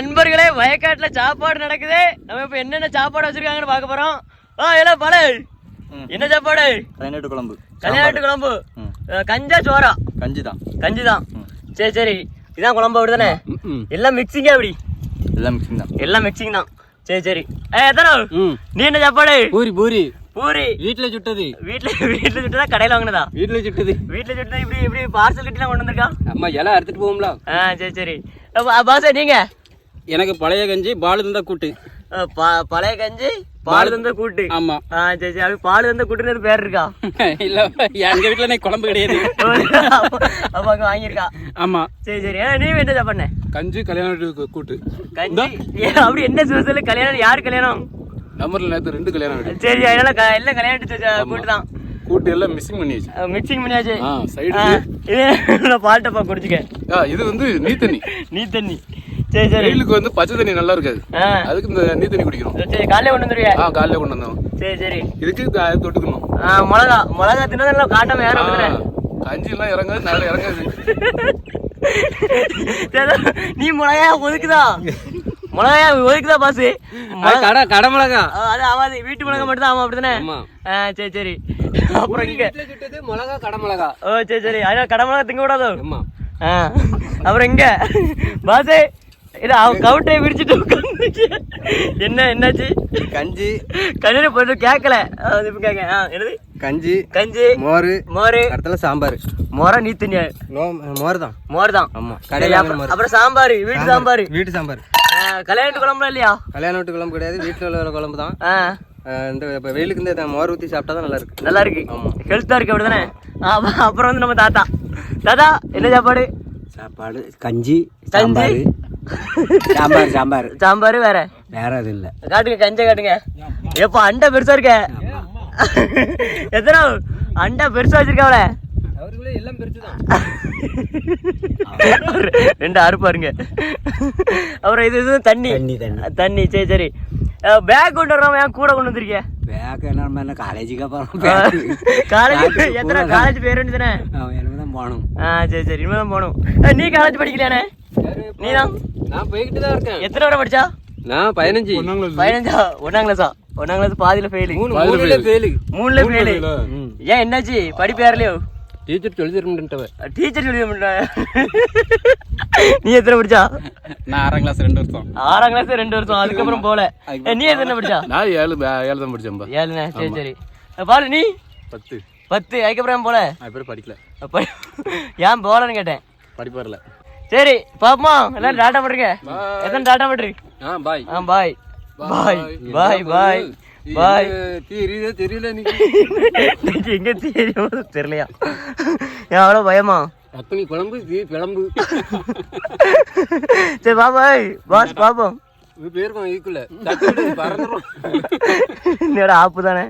நண்பர்களே வயக்காட்டுல சாப்பாடு நடக்குது. நம்ம இப்ப என்னென்ன சாப்பாடு வச்சிருக்காங்கன்னு பார்க்க போறோம். ஆ எல்லாம் பல என்ன சாப்பாடு? பதினெட்டு குழம்பு. கல்யாணத்து குழம்பு. கஞ்சா சோறா? கஞ்சி தான் கஞ்சி தான் சரி சரி. இதான் குழம்பு அப்படிதானே? எல்லாம் மிக்சிங்கா அப்படி எல்லாம் மிக்சிங் தான். எல்லாம் மிக்சிங் தான். சரி சரி. ஏ எத்தனை? நீ என்ன சாப்பாடு? பூரி பூரி. பூரி. வீட்டுல சுட்டது. வீட்டுல வீட்டுல சுட்டுதா கடையில வாங்கினதா? வீட்டுல சுட்டது. வீட்டுல சுட்டுதா இப்படி இப்படி பார்சல் கட்டிலாம் கொண்டு வந்திருக்கா? அம்மா இலை அறுத்துட்டு போகும்ல ஆ சரி சரி. பாச நீங்க? எனக்கு பழைய கஞ்சி பால் இருந்தா கூட்டு. பழைய கஞ்சி பால் தந்த கூட்டு. ஆமா. சரி சரி. பால் தந்த கூட்டுன்னு பேர் இருக்கா? இல்ல எங்க வீட்டுல எனக்கு குழம்பு கிடையாது. அப்ப அங்க வாங்கியிருக்கா? ஆமா. சரி சரி. நீ என்ன சாப்பாடு கஞ்சி கல்யாண கூட்டு. கஞ்சி? அப்படி என்ன ஸ்பெஷல் கல்யாணம் யார் கல்யாணம்? நம்பர்ல நேத்து ரெண்டு கல்யாணம் சரி அதனால எல்லாம் கல்யாணம் கூட்டு தான். கூட்டு எல்லாம் மிஸ்ஸிங் பண்ணியாச்சு. மிக்சிங் பண்ணியாச்சு. சைடு இது நான் பால்ட்டப்பா குடிச்சுக்க. இது வந்து நீ தண்ணி நீ தண்ணி சரி சரி. வெயிலுக்கு வந்து பச்சை தண்ணி நல்லா இருக்காது. அதுக்கு இந்த நீ தண்ணி குடிக்கணும் சரி காலையில கொண்டு வந்துருவியா? ஆ காலையில கொண்டு வந்தோம். சரி சரி. இதுக்கு தொட்டுக்கணும். ஆ மிளகா மிளகா தின்னதுல காட்டாம ஆ, யாரும் கஞ்சி எல்லாம் இறங்காது நல்லா இறங்காது. நீ மிளகாயா ஒதுக்குதா? மிளகாயா ஒதுக்குதா பாசு? கடை கடை மிளகா. அது ஆகாது வீட்டு மிளகா மட்டும் தான் ஆமா. அப்படிதானே சரி சரி. அப்புறம் இங்க மிளகா கடை மிளகா. ஓ சரி சரி. அதனால கடை மிளகா திங்க கூடாதோ ஆமா. ஆ. அப்புறம் இங்க பாசு இது அவ கவுட்டை விரிச்சிட்டு உட்கார்ந்துச்சு. என்ன என்னாச்சு? கஞ்சி. கண்ணீர் போட்டு கேட்கல அது கேட்க என்னது? கஞ்சி. கஞ்சி. மோர். மோர். அடுத்தல சாம்பார். மோர நீ நோ மோர் தான் மோர் தான். ஆமா. கடையில் அப்புறம் சாம்பார் வீட்டு சாம்பார். வீட்டு சாம்பார். கல்யாணத்து குழம்புலாம் இல்லையா? கல்யாண வீட்டு குழம்பு கிடையாது. வீட்டில் உள்ள குழம்பு தான். இந்த இப்போ வெயிலுக்கு இந்த மோர் ஊற்றி சாப்பிட்டா தான் நல்லா இருக்கு. நல்லா இருக்கு ஹெல்த்தா இருக்கு அப்படிதானே? ஆ, அப்புறம் வந்து நம்ம தாத்தா. தாத்தா என்ன சாப்பாடு? சாப்பாடு கஞ்சி கஞ்சி. சாம்பார் சாம்பார். சாம்பார் வேற. வேற எதுவும் இல்லை. காட்டுங்க கஞ்சை காட்டுங்க. எப்ப அண்டை பெருசா இருக்க. எத்தனை அண்டை பெருசா வச்சிருக்காவல ரெண்டு அறுப்பாருங்க அப்புறம் இது இது தண்ணி. தண்ணி சரி சரி. பேக் கொண்டு வராம ஏன் கூட கொண்டு வந்திருக்கீங்க பேக் என்ன என்ன காலேஜுக்கு அப்புறம் காலேஜ் எத்தனை காலேஜ் பேர் வேண்டியது தானே எனக்கு தான் போகணும். ஆ சரி சரி இனிமே தான் போகணும் நீ காலேஜ் படிக்கலையானே நீ தான்? நான் போய்கிட்டு தான் இருக்கேன். எத்தனை வரை படிச்சா? நான் பதினஞ்சு. பதினஞ்சா? ஒன்னாம் கிளாஸா ஒன்னாம் கிளாஸ் பாதியில ஃபெயிலு மூணு மூணுல ஃபெயிலு மூணுல ஃபெயிலு ஏன் என்னாச்சு? படிப்பு யாருலையோ? டீச்சர் சொல்லி தரணுன்றவ டீச்சர் சொல்லி நீ எத்தனை படிச்சா? நான் ஆறாம் கிளாஸ் ரெண்டு வருஷம். ஆறாம் கிளாஸ் ரெண்டு வருஷம். அதுக்கப்புறம் போல. நீ எத்தனை படிச்சா? நான் ஏழு ஏழு தான் படிச்சேன்பா. ஏழுண்ணே சரி சரி. பாரு நீ? பத்து. பத்து. அதுக்கப்புறம் போல? படிக்கல. ஏன் போலன்னு கேட்டேன். படிப்பு வரல. சரி பாப்பமா எல்லாரும் டாட்டா பண்றீங்க எத்தனை டாட்டா பண்றீங்க பாய் ஆ பாய் பாய் பாய் பாய் பாய் தெரியல தெரியல நீ இன்னைக்கு எங்க தெரியும் தெரியலையா? ஏன் அவ்வளோ பயமா? அத்தனை குழம்பு இது கிளம்பு. சரி பாபாய் பாஸ் பாப்போம். இது பேருக்கும் இதுக்குள்ள. பறந்துடும் என்னோட ஆப்பு தானே?